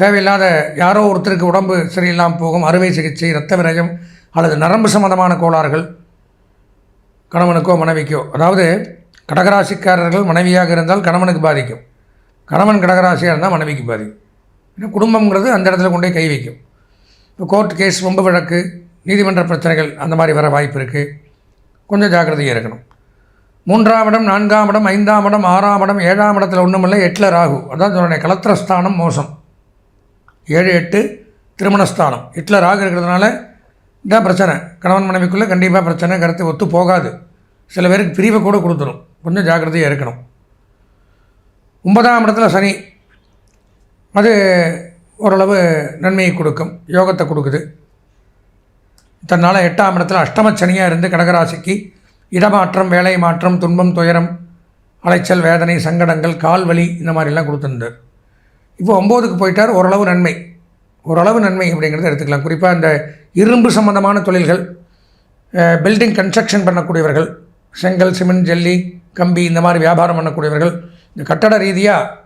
தேவையில்லாத யாரோ ஒருத்தருக்கு உடம்பு சரியில்லாமல் போகும் அறுவை சிகிச்சை இரத்த விரயம் அல்லது நரம்பு சம்பந்தமான கோளாறுகள் கணவனுக்கோ மனைவிக்கோ. அதாவது கடகராசிக்காரர்கள் மனைவியாக இருந்தால் கணவனுக்கு பாதிக்கும். கணவன் கடகராசியாக இருந்தால் மனைவிக்கு பாதிக்கும். ஏன்னா குடும்பங்கிறது அந்த இடத்துல கொண்டே கை வைக்கும். இப்போ கோர்ட் கேஸ் ரொம்ப வழக்கு நீதிமன்ற பிரச்சனைகள் அந்த மாதிரி வர வாய்ப்பு இருக்குது கொஞ்சம் ஜாக்கிரதையாக இருக்கணும். மூன்றாம் இடம் நான்காம் இடம் ஐந்தாம் இடம் ஆறாம் இடம் ஏழாம் இடத்துல ஒன்றுமில்லை எட்டில் ராகு. அதான் சொன்னேன் கலத்திரஸ்தானம் மோசம். ஏழு எட்டு திருமணஸ்தானம். ஹிட்லர் ராகு இருக்கிறதுனால இதான் பிரச்சனை. கணவன் மனைவிக்குள்ளே கண்டிப்பாக பிரச்சனை கருத்து ஒத்து போகாது. சில பேருக்கு பிரிவை கூட கொடுத்துரும். கொஞ்சம் ஜாக்கிரதையாக இருக்கணும். ஒன்பதாம் இடத்துல சனி. அது ஓரளவு நன்மையை கொடுக்கும். யோகத்தை கொடுக்குது. தன்னால் எட்டாம் இடத்துல அஷ்டம சனியாக இருந்து கடகராசிக்கு இடமாற்றம் வேலை மாற்றம் துன்பம் துயரம் அலைச்சல் வேதனை சங்கடங்கள் கால் வலி இந்த மாதிரிலாம் கொடுத்துருந்தார். இப்போ ஒம்போதுக்கு போயிட்டார் ஓரளவு நன்மை. ஓரளவு நன்மை அப்படிங்கிறத எடுத்துக்கலாம். குறிப்பாக இந்த இரும்பு சம்பந்தமான தொழில்கள் பில்டிங் கன்ஸ்ட்ரக்ஷன் பண்ணக்கூடியவர்கள் செங்கல் சிமெண்ட் ஜல்லி கம்பி இந்த மாதிரி வியாபாரம் பண்ணக்கூடியவர்கள் இந்த கட்டட ரீதியாக